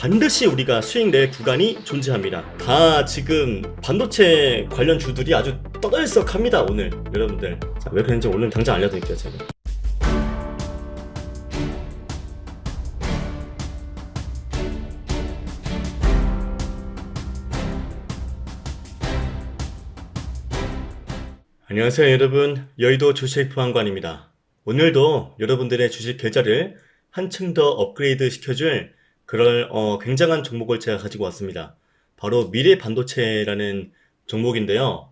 반드시 우리가 수익 낼 구간이 존재합니다. 다 지금 반도체 관련 주들이 아주 떠들썩합니다 오늘 여러분들. 자, 왜 그런지 오늘 당장 알려드릴게요 제가. 안녕하세요 여러분 여의도 주식 보안관입니다 오늘도 여러분들의 주식 계좌를 한층 더 업그레이드 시켜줄 그럴 어, 굉장한 종목을 제가 가지고 왔습니다. 바로 미래 반도체라는 종목인데요.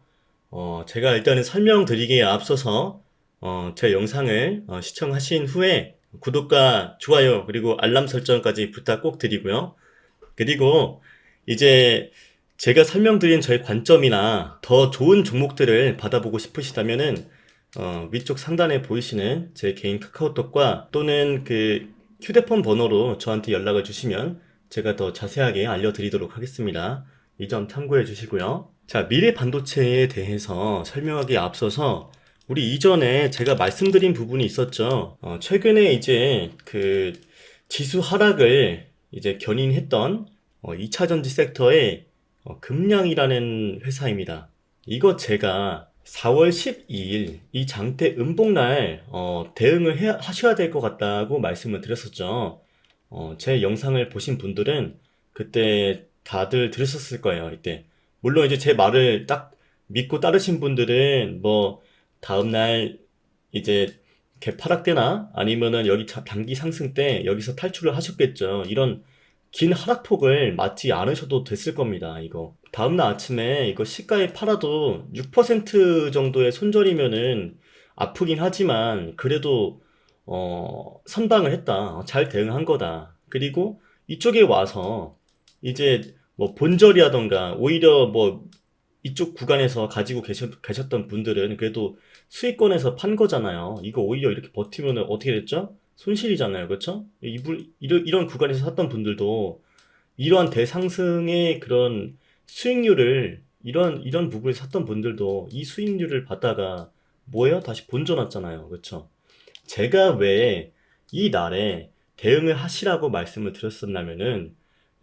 어, 제가 일단은 설명드리기에 앞서서 어, 제 영상을 어, 시청하신 후에 구독과 좋아요 그리고 알람 설정까지 부탁 꼭 드리고요. 그리고 이제 제가 설명드린 저의 관점이나 더 좋은 종목들을 받아보고 싶으시다면은 어, 위쪽 상단에 보이시는 제 개인 카카오톡과 또는 그 휴대폰 번호로 저한테 연락을 주시면 제가 더 자세하게 알려드리도록 하겠습니다. 이 점 참고해 주시고요. 자, 미래 반도체에 대해서 설명하기에 앞서서 우리 이전에 제가 말씀드린 부분이 있었죠. 어, 최근에 이제 그 지수 하락을 이제 견인했던 어, 2차 전지 섹터의 어, 금량이라는 회사입니다. 이거 제가 4월 12일 이 장대 음봉날 어, 대응을 해, 하셔야 될 것 같다고 말씀을 드렸었죠. 어, 제 영상을 보신 분들은 그때 다들 들으셨을 거예요. 이때 물론 이제 제 말을 딱 믿고 따르신 분들은 뭐 다음날 이제 개파락 때나 아니면은 여기 자- 단기 상승 때 여기서 탈출을 하셨겠죠. 이런 긴 하락폭을 맞지 않으셔도 됐을 겁니다, 이거. 다음날 아침에 이거 시가에 팔아도 6% 정도의 손절이면은 아프긴 하지만 그래도 어, 선방을 했다. 잘 대응한 거다. 그리고 이쪽에 와서 이제 뭐 본절이라던가 오히려 뭐 이쪽 구간에서 가지고 계셨, 계셨던 분들은 그래도 수익권에서 판 거잖아요. 이거 오히려 이렇게 버티면은 어떻게 됐죠? 손실이잖아요. 그렇죠? 이분 이런 구간에서 샀던 분들도 이러한 대상승의 그런 수익률을 이런 이런 부분에 샀던 분들도 이 수익률을 받다가 뭐예요? 다시 본전 왔잖아요. 그렇죠? 제가 왜 이 날에 대응을 하시라고 말씀을 드렸었냐면은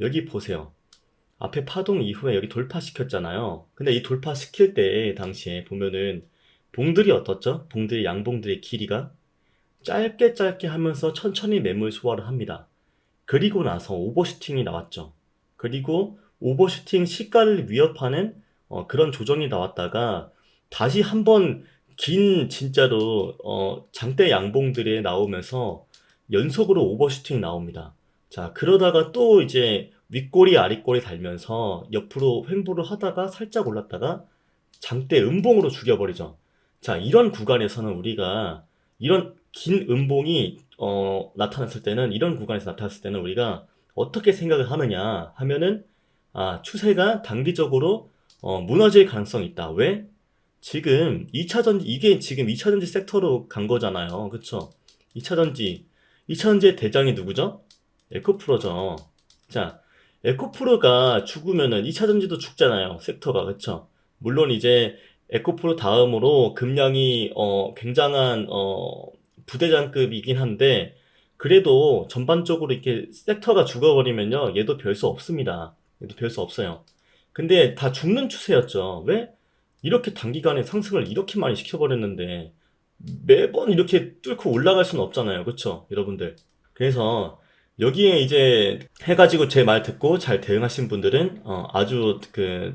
여기 보세요. 앞에 파동 이후에 여기 돌파시켰잖아요. 근데 이 돌파시킬 때 당시에 보면은 봉들이 어떻죠? 봉들의 양봉들의 길이가 짧게 짧게 하면서 천천히 매물 소화를 합니다. 그리고 나서 오버슈팅이 나왔죠. 그리고 오버슈팅 시가를 위협하는 어, 그런 조정이 나왔다가 다시 한번 긴 진짜로 어, 장대 양봉들이 나오면서 연속으로 오버슈팅 나옵니다. 자, 그러다가 또 이제 윗꼬리 아랫꼬리 달면서 옆으로 횡보를 하다가 살짝 올랐다가 장대 음봉으로 죽여버리죠. 자, 이런 구간에서는 우리가 이런 긴 음봉이 어, 나타났을 때는 이런 구간에서 나타났을 때는 우리가 어떻게 생각을 하느냐 하면은 아, 추세가 단기적으로 어, 무너질 가능성이 있다. 왜? 지금 2차 전지 이게 지금 2차 전지 섹터로 간 거잖아요. 그쵸? 2차 전지 2차 전지의 대장이 누구죠? 에코프로죠. 자, 에코프로가 죽으면은 2차 전지도 죽잖아요. 섹터가. 그쵸? 물론 이제 에코프로 다음으로 금량이 어, 굉장한 어, 부대장급이긴 한데 그래도 전반적으로 이렇게 섹터가 죽어버리면요 얘도 별 수 없습니다. 얘도 별 수 없어요. 근데 다 죽는 추세였죠. 왜? 이렇게 단기간에 상승을 이렇게 많이 시켜버렸는데 매번 이렇게 뚫고 올라갈 수는 없잖아요. 그쵸 여러분들? 그래서 여기에 이제 해가지고 제 말 듣고 잘 대응하신 분들은 어, 아주 그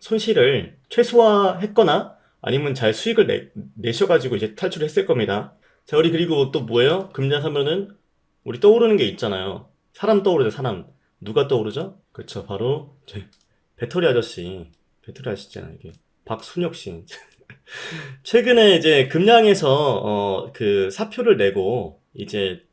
손실을 최소화했거나 아니면 잘 수익을 내, 내셔가지고 이제 탈출했을 겁니다. 자, 우리 그리고 또 뭐예요? 금년 사면은 우리 떠오르는 게 있잖아요. 사람 떠오르죠, 사람. 누가 떠오르죠? 그렇죠, 바로 제 배터리 아저씨. 배터리 아시잖아요, 이게. 박순혁 씨. 최근에 이제 금양에서 어, 그 사표를 내고 이제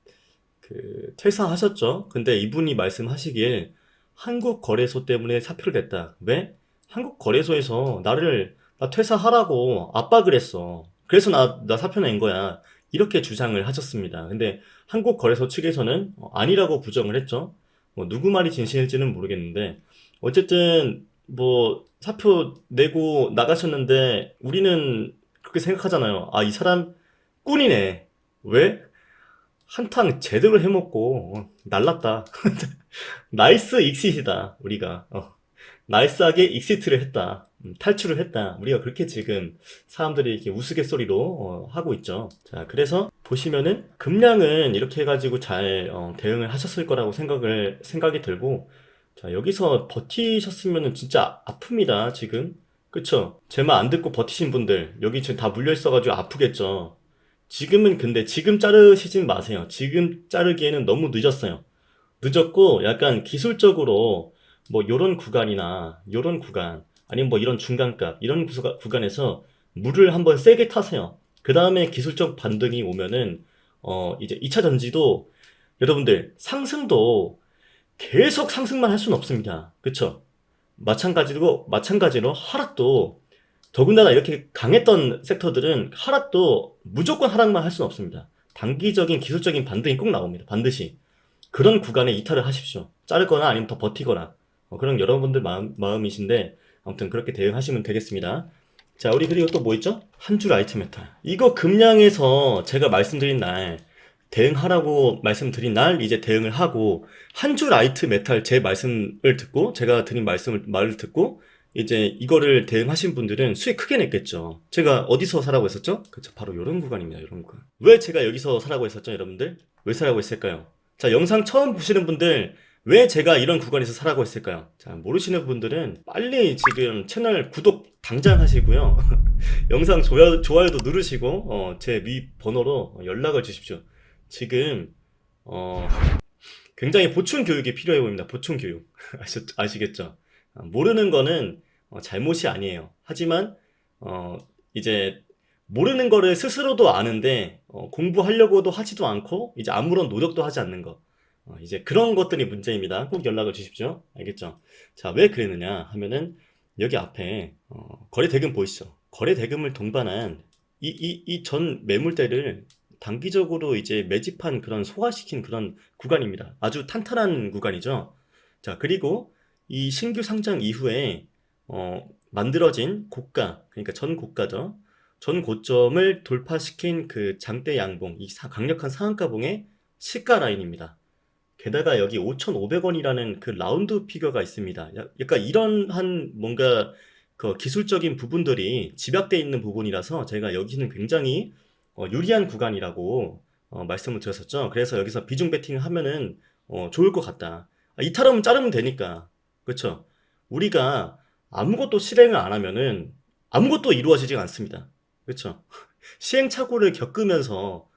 그 퇴사하셨죠. 근데 이분이 말씀하시길 한국 거래소 때문에 사표를 냈다. 왜? 한국 거래소에서 나를 나 퇴사하라고 압박을 했어. 그래서 나, 나 사표 낸 거야. 이렇게 주장을 하셨습니다. 근데 한국 거래소 측에서는 어, 아니라고 부정을 했죠. 뭐 누구 말이 진실일지는 모르겠는데 어쨌든 뭐 사표 내고 나가셨는데 우리는 그렇게 생각하잖아요. 아, 이 사람 꾼이네. 왜? 한탕 제대로 해먹고 어, 날랐다. 나이스 익시트다 우리가 어. 나이스하게 익시트를 했다 음, 탈출을 했다. 우리가 그렇게 지금 사람들이 이렇게 우스갯소리로 어, 하고 있죠. 자 그래서 보시면은 금량은 이렇게 해가지고 잘 어, 대응을 하셨을 거라고 생각을 생각이 들고 자 여기서 버티셨으면은 진짜 아픕니다 지금. 그쵸? 제 말 안 듣고 버티신 분들 여기 지금 다 물려 있어가지고 아프겠죠. 지금은 근데 지금 자르시진 마세요. 지금 자르기에는 너무 늦었어요. 늦었고 약간 기술적으로 뭐 요런 구간이나 요런 구간 아니면 뭐 이런 중간값 이런 구가- 구간에서 물을 한번 세게 타세요. 그 다음에 기술적 반등이 오면은 어 이제 2차 전지도 여러분들 상승도 계속 상승만 할 수는 없습니다. 그쵸? 마찬가지로 마찬가지로 하락도 더군다나 이렇게 강했던 섹터들은 하락도 무조건 하락만 할 수는 없습니다. 단기적인 기술적인 반등이 꼭 나옵니다. 반드시. 그런 구간에 이탈을 하십시오. 자르거나 아니면 더 버티거나. 어, 그런 여러분들 마음, 마음이신데, 아무튼 그렇게 대응하시면 되겠습니다. 자, 우리 그리고 또 뭐 있죠? 한 줄 아이템 메탈. 이거 금량에서 제가 말씀드린 날, 대응하라고 말씀드린 날 이제 대응을 하고, 한 줄 아이트 메탈 제 말씀을 듣고, 제가 드린 말씀을, 말을 듣고, 이제 이거를 대응하신 분들은 수익 크게 냈겠죠. 제가 어디서 사라고 했었죠? 그렇죠. 바로 이런 구간입니다. 이런 구간. 왜 제가 여기서 사라고 했었죠, 여러분들? 왜 사라고 했을까요? 자, 영상 처음 보시는 분들, 왜 제가 이런 구간에서 사라고 했을까요? 자, 모르시는 분들은 빨리 지금 채널 구독 당장 하시고요. 영상 좋아요, 좋아요도 누르시고, 어, 제 위 번호로 연락을 주십시오. 지금, 어, 굉장히 보충 교육이 필요해 보입니다. 보충 교육. 아시, 아시겠죠? 아, 모르는 거는 어, 잘못이 아니에요. 하지만, 어, 이제, 모르는 거를 스스로도 아는데, 어, 공부하려고도 하지도 않고, 이제 아무런 노력도 하지 않는 거. 어, 이제 그런 것들이 문제입니다. 꼭 연락을 주십시오. 알겠죠? 자, 왜 그랬느냐 하면은, 여기 앞에, 어, 거래 대금 보이시죠? 거래 대금을 동반한 이, 이, 이 전 매물대를 단기적으로 이제 매집한 그런 소화시킨 그런 구간입니다. 아주 탄탄한 구간이죠. 자, 그리고 이 신규 상장 이후에, 어, 만들어진 고가, 그러니까 전 고가죠. 전 고점을 돌파시킨 그 장대 양봉, 이 사- 강력한 상한가봉의 시가 라인입니다. 게다가 여기 5,500원이라는 그 라운드 피겨가 있습니다. 야- 약간 이런 한 뭔가 그 기술적인 부분들이 집약되어 있는 부분이라서 제가 여기는 굉장히 어, 유리한 구간이라고 어, 말씀을 드렸었죠. 그래서 여기서 비중 베팅 하면은 어, 좋을 것 같다. 아, 이탈하면 자르면 되니까. 그렇죠? 우리가 아무것도 실행을 안 하면은 아무것도 이루어지지 않습니다. 그렇죠? 시행착오를 겪으면서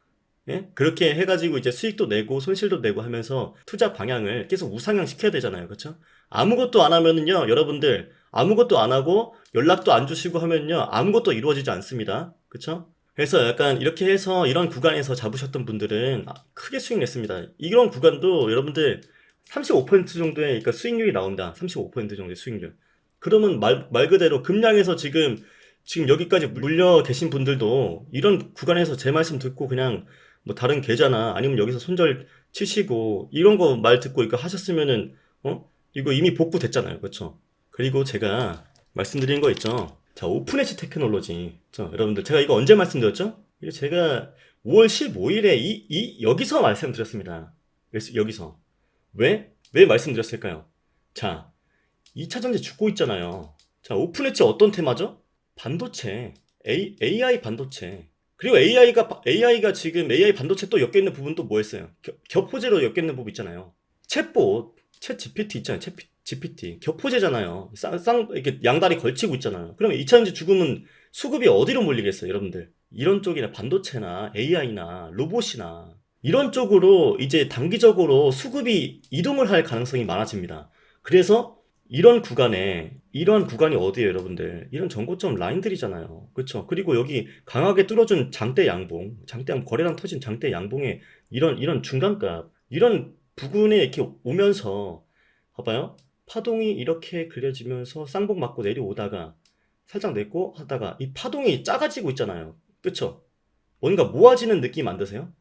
예? 그렇게 해가지고 이제 수익도 내고 손실도 내고 하면서 투자 방향을 계속 우상향 시켜야 되잖아요. 그렇죠? 아무것도 안 하면은요, 여러분들 아무것도 안 하고 연락도 안 주시고 하면요, 아무것도 이루어지지 않습니다. 그렇죠? 그래서 약간 이렇게 해서 이런 구간에서 잡으셨던 분들은 아, 크게 수익 냈습니다. 이런 구간도 여러분들 35% 정도의 그러니까 수익률이 나온다. 35% 정도의 수익률. 그러면 말, 말 그대로 금량에서 지금 지금 여기까지 물려 계신 분들도 이런 구간에서 제 말씀 듣고 그냥 뭐 다른 계좌나 아니면 여기서 손절 치시고 이런 거 말 듣고 이거 하셨으면은 어? 이거 이미 복구 됐잖아요. 그렇죠 그리고 제가 말씀드린 거 있죠? 자 오픈엣지 테크놀로지. 저 여러분들 제가 이거 언제 말씀드렸죠? 제가 5월 15일에 이, 이 여기서 말씀드렸습니다. 그래서 여기서. 왜? 왜 말씀드렸을까요? 자 2차 전지 죽고 있잖아요. 자 오픈엣지 어떤 테마죠? 반도체 A, AI 반도체 그리고 AI가 AI가 지금 AI 반도체 또 엮여 있는 부분도 뭐였어요? 겨- 겹호재로 엮여 있는 부분 있잖아요. 챗봇, 챗 GPT 있잖아요. 챗 GPT 겹호재잖아요. 쌍, 쌍 이렇게 양다리 걸치고 있잖아요. 그러면 2차전지 죽으면 수급이 어디로 몰리겠어요, 여러분들? 이런 쪽이나 반도체나 AI나 로봇이나 이런 쪽으로 이제 단기적으로 수급이 이동을 할 가능성이 많아집니다. 그래서 이런 구간에 이런 구간이 어디예요, 여러분들? 이런 전고점 라인들이잖아요. 그렇죠? 그리고 여기 강하게 뚫어준 장대 양봉, 장대 양 거래량 터진 장대 양봉의 이런 이런 중간값, 이런 부근에 이렇게 오면서 봐봐요. 파동이 이렇게 그려지면서 쌍봉 맞고 내려오다가 살짝 내고 하다가 이 파동이 작아지고 있잖아요. 그렇죠? 뭔가 모아지는 느낌 안 드세요?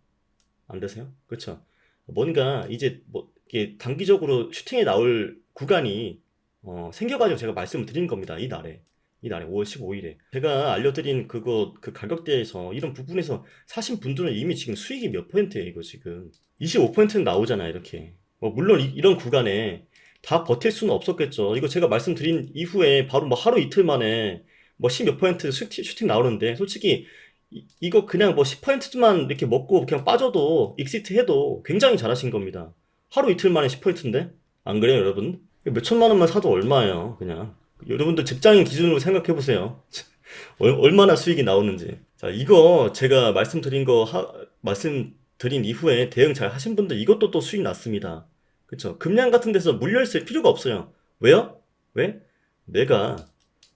안 드세요? 그렇죠? 뭔가 이제 뭐 이게 단기적으로 슈팅에 나올 구간이 어, 생겨가지고 제가 말씀을 드린 겁니다. 이 날에. 이 날에 5월 15일에. 제가 알려드린 그거, 그 가격대에서 이런 부분에서 사신 분들은 이미 지금 수익이 몇 퍼센트예요, 이거 지금. 25%는 나오잖아요, 이렇게. 뭐 물론 이, 런 구간에 다 버틸 수는 없었겠죠. 이거 제가 말씀드린 이후에 바로 뭐 하루 이틀 만에 뭐 10몇 퍼센트 슈팅, 슈팅 나오는데 솔직히 이, 이거 그냥 뭐 10%만 이렇게 먹고 그냥 빠져도 익시트 해도 굉장히 잘하신 겁니다. 하루 이틀 만에 10%인데? 안 그래요, 여러분? 몇 천만 원만 사도 얼마예요, 그냥. 여러분들 직장인 기준으로 생각해 보세요. 얼마나 수익이 나오는지. 자, 이거 제가 말씀드린 거 하- 말씀드린 이후에 대응 잘 하신 분들 이것도 또 수익 났습니다. 그쵸? 금양 같은 데서 물려 있을 필요가 없어요. 왜요? 왜? 내가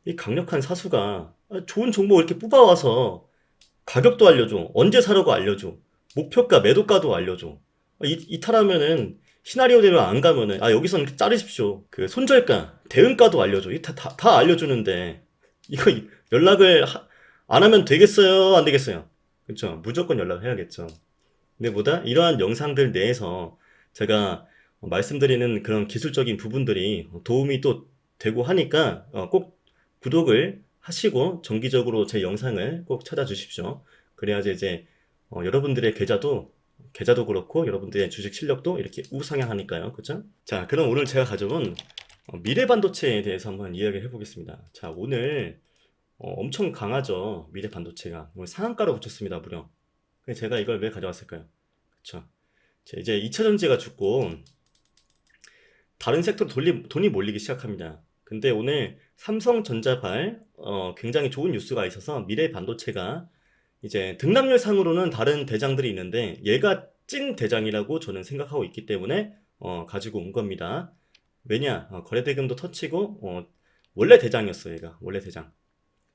이 강력한 사수가 좋은 정보 이렇게 뽑아와서 가격도 알려줘. 언제 사려고 알려줘. 목표가, 매도가도 알려줘. 이, 이탈하면은 시나리오대로 안 가면은 아 여기서는 자르십시오. 그 손절가, 대응가도 알려줘. 이 다, 다, 다 알려주는데 이거 연락을 하- 안 하면 되겠어요? 안 되겠어요? 그렇죠? 무조건 연락을 해야겠죠. 근데 보다 이러한 영상들 내에서 제가 말씀드리는 그런 기술적인 부분들이 도움이 또 되고 하니까 어, 꼭 구독을 하시고 정기적으로 제 영상을 꼭 찾아주십시오. 그래야지 이제 어, 여러분들의 계좌도 계좌도 그렇고 여러분들의 주식 실력도 이렇게 우상향하니까요. 그렇죠? 자, 그럼 오늘 제가 가져온 어, 미래 반도체에 대해서 한번 이야기를 해보겠습니다. 자, 오늘 어, 엄청 강하죠. 미래 반도체가 상한가로 붙였습니다. 무려. 제가 이걸 왜 가져왔을까요? 그렇죠? 이제 2차 전지가 죽고 다른 섹터로 돌리, 돈이 몰리기 시작합니다. 근데 오늘 삼성전자발 어, 굉장히 좋은 뉴스가 있어서 미래 반도체가 이제 등락률 상으로는 다른 대장들이 있는데 얘가 찐 대장이라고 저는 생각하고 있기 때문에 어, 가지고 온 겁니다. 왜냐? 어, 거래대금도 터치고 어, 원래 대장이었어요, 얘가. 원래 대장.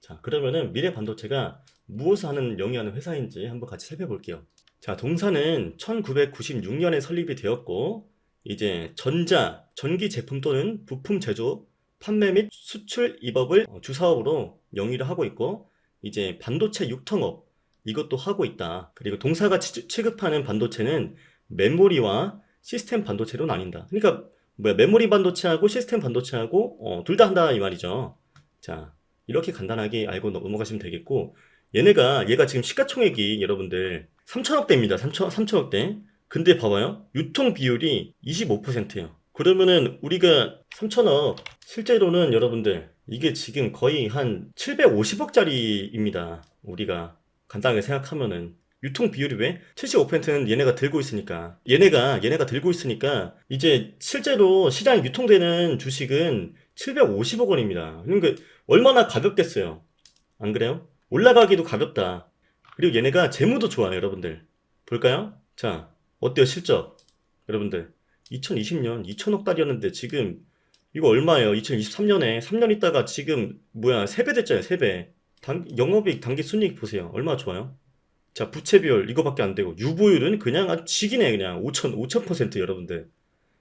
자, 그러면은 미래 반도체가 무엇을 하는 영위하는 회사인지 한번 같이 살펴볼게요. 자, 동사는 1996년에 설립이 되었고 이제 전자, 전기 제품 또는 부품 제조, 판매 및 수출 입업을 어, 주사업으로 영위를 하고 있고 이제 반도체 육통업 이것도 하고 있다. 그리고 동사가 치- 취급하는 반도체는 메모리와 시스템 반도체로 나뉜다. 그러니까 뭐야 메모리 반도체하고 시스템 반도체하고 둘다 한다 이 말이죠. 자 이렇게 간단하게 알고 넘어가시면 되겠고 얘네가 얘가 지금 시가총액이 여러분들 3천억 대입니다. 3천 3천억 대. 근데 봐봐요. 유통 비율이 25%예요. 그러면은 우리가 3천억 실제로는 여러분들 이게 지금 거의 한 750억짜리입니다. 우리가 간단하게 생각하면은 유통 비율이 왜? 75%는 얘네가 들고 있으니까. 얘네가, 얘네가 들고 있으니까, 이제 실제로 시장에 유통되는 주식은 750억 원입니다. 그러니까 얼마나 가볍겠어요. 안 그래요? 올라가기도 가볍다. 그리고 얘네가 재무도 좋아요, 여러분들. 볼까요? 자, 어때요, 실적? 여러분들. 2020년 2천억 달이었는데 지금 이거 얼마예요? 2023년에 3년 있다가 지금 뭐야 3배 됐잖아요 3배 단, 영업이익 단기 순이익 보세요 얼마나 좋아요? 자 부채 비율 이거밖에 안 되고 유보율은 그냥 아, 지기네 그냥 5천 5천 여러분들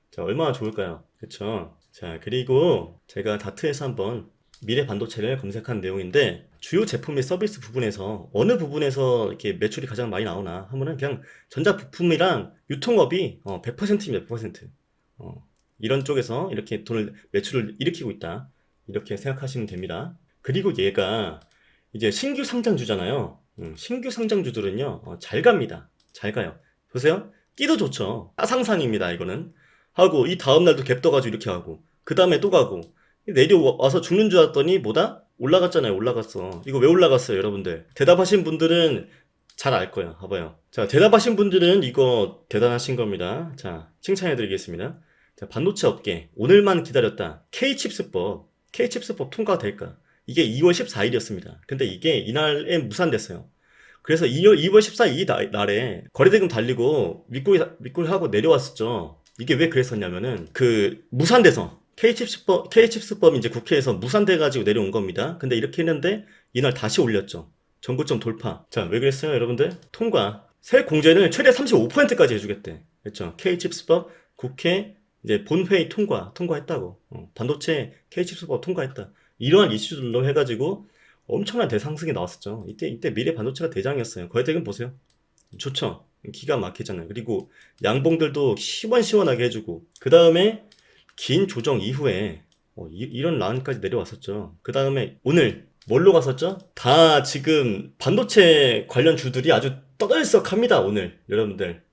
자 얼마나 좋을까요? 그쵸? 자 그리고 제가 다트에서 한번 미래 반도체를 검색한 내용인데 주요 제품 및 서비스 부분에서 어느 부분에서 이렇게 매출이 가장 많이 나오나 하면은 그냥 전자 부품이랑 유통업이 어, 100%입니다. 100%. 어, 이런 쪽에서 이렇게 돈을 매출을 일으키고 있다. 이렇게 생각하시면 됩니다. 그리고 얘가 이제 신규 상장주잖아요. 음, 신규 상장주들은요 어, 잘 갑니다. 잘 가요. 보세요. 끼도 좋죠. 따상상입니다. 이거는 하고 이 다음 날도 갭 떠가지고 이렇게 하고 그 다음에 또 가고 내려와서 죽는 줄 알았더니 뭐다? 올라갔잖아요. 올라갔어. 이거 왜 올라갔어요, 여러분들? 대답하신 분들은 잘 알 거예요. 봐봐요. 자, 대답하신 분들은 이거 대단하신 겁니다. 자, 칭찬해 드리겠습니다. 자, 반도체 업계. 오늘만 기다렸다. K칩스법. K칩스법 통과될까? 이게 2월 14일이었습니다. 근데 이게 이날에 무산됐어요. 그래서 2월, 2월 14일 이 날- 날에 거래대금 달리고 윗골, 윗골하고 내려왔었죠. 이게 왜 그랬었냐면은 그 무산돼서 K칩스법, K칩스법이 이제 국회에서 무산돼가지고 내려온 겁니다. 근데 이렇게 했는데 이날 다시 올렸죠. 전고점 돌파. 자, 왜 그랬어요, 여러분들? 통과. 세액 공제를 최대 35%까지 해주겠대. 그렇죠. K칩스법 국회 이제 본회의 통과, 통과했다고. 어, 반도체 K칩스법 통과했다. 이러한 이슈들로 해가지고 엄청난 대상승이 나왔었죠. 이때, 이때 미래 반도체가 대장이었어요. 거래대금 보세요. 좋죠. 기가 막히잖아요. 그리고 양봉들도 시원시원하게 해주고, 그 다음에 긴 조정 이후에 어, 이, 런 라운까지 내려왔었죠. 그 다음에 오늘 뭘로 갔었죠? 다 지금 반도체 관련 주들이 아주 떠들썩합니다. 오늘 여러분들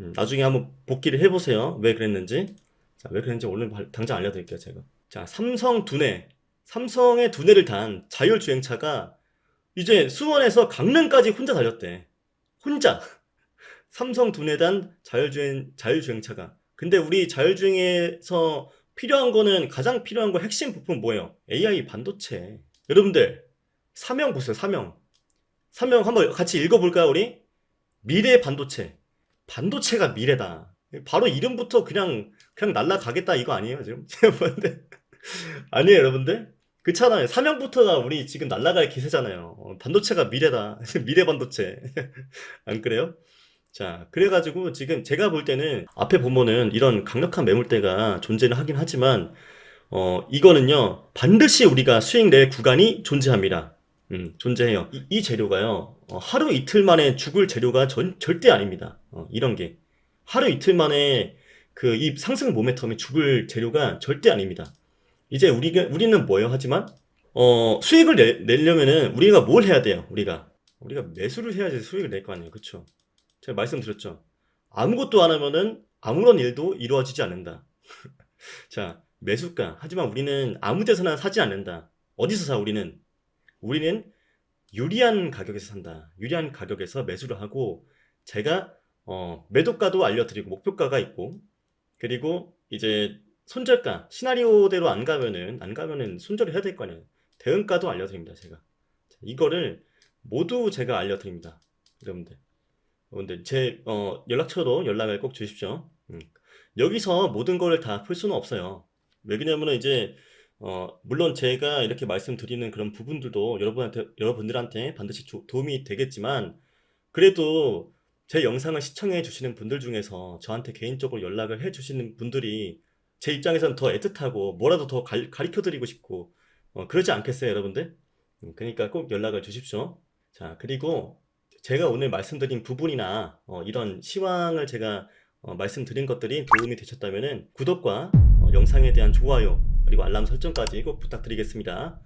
음, 나중에 한번 복기를 해보세요. 왜 그랬는지. 자, 왜 그랬는지 오늘 발- 당장 알려드릴게요, 제가. 자, 삼성 두뇌. 삼성의 두뇌를 단 자율주행차가 이제 수원에서 강릉까지 혼자 달렸대. 혼자. 삼성 두뇌단 자율주행, 자율주행차가. 근데 우리 자율주행에서 필요한 거는 가장 필요한 거 핵심 부품 뭐예요? AI 반도체. 여러분들, 사명 보세요, 사명. 사명 한번 같이 읽어볼까요, 우리? 미래 반도체. 반도체가 미래다. 바로 이름부터 그냥 그냥 날라가겠다 이거 아니에요 지금? 제가 보는데 아니에요 여러분들? 그렇잖아요. 사명부터가 우리 지금 날라갈 기세잖아요. 어, 반도체가 미래다. 미래 반도체. 안 그래요? 자, 그래가지고 지금 제가 볼 때는 앞에 보면은 이런 강력한 매물대가 존재는 하긴 하지만 어, 이거는요 반드시 우리가 수익 낼 구간이 존재합니다. 음, 존재해요. 이, 이 재료가요 어, 하루 이틀 만에 죽을 재료가 전- 절대 아닙니다. 어, 이런 게 하루 이틀 만에 그 이 상승 모멘텀이 죽을 재료가 절대 아닙니다. 이제 우리가 우리는 뭐예요? 하지만 어, 수익을 내, 내려면은 우리가 뭘 해야 돼요? 우리가 우리가 매수를 해야지 수익을 낼 거 아니에요, 그렇죠? 제가 말씀드렸죠. 아무것도 안 하면은 아무런 일도 이루어지지 않는다. 자, 매수가. 하지만 우리는 아무 데서나 사지 않는다. 어디서 사, 우리는? 우리는 유리한 가격에서 산다. 유리한 가격에서 매수를 하고, 제가, 어, 매도가도 알려드리고, 목표가가 있고, 그리고 이제 손절가, 시나리오대로 안 가면은, 안 가면은 손절을 해야 될 거 아니에요. 대응가도 알려드립니다, 제가. 자, 이거를 모두 제가 알려드립니다. 여러분들. 여러분들, 제, 어, 연락처로 연락을 꼭 주십시오. 음. 여기서 모든 걸 다 풀 수는 없어요. 왜 그러냐면은 이제, 어, 물론 제가 이렇게 말씀드리는 그런 부분들도 여러분한테, 여러분들한테 반드시 조- 도움이 되겠지만, 그래도 제 영상을 시청해 주시는 분들 중에서 저한테 개인적으로 연락을 해 주시는 분들이 제 입장에서는 더 애틋하고 뭐라도 더 갈- 가르쳐 드리고 싶고, 어, 그러지 않겠어요, 여러분들? 음, 그러니까 꼭 연락을 주십시오. 자, 그리고 제가 오늘 말씀드린 부분이나 어, 이런 시황을 제가 어, 말씀드린 것들이 도움이 되셨다면 구독과 어, 영상에 대한 좋아요 그리고 알람 설정까지 꼭 부탁드리겠습니다.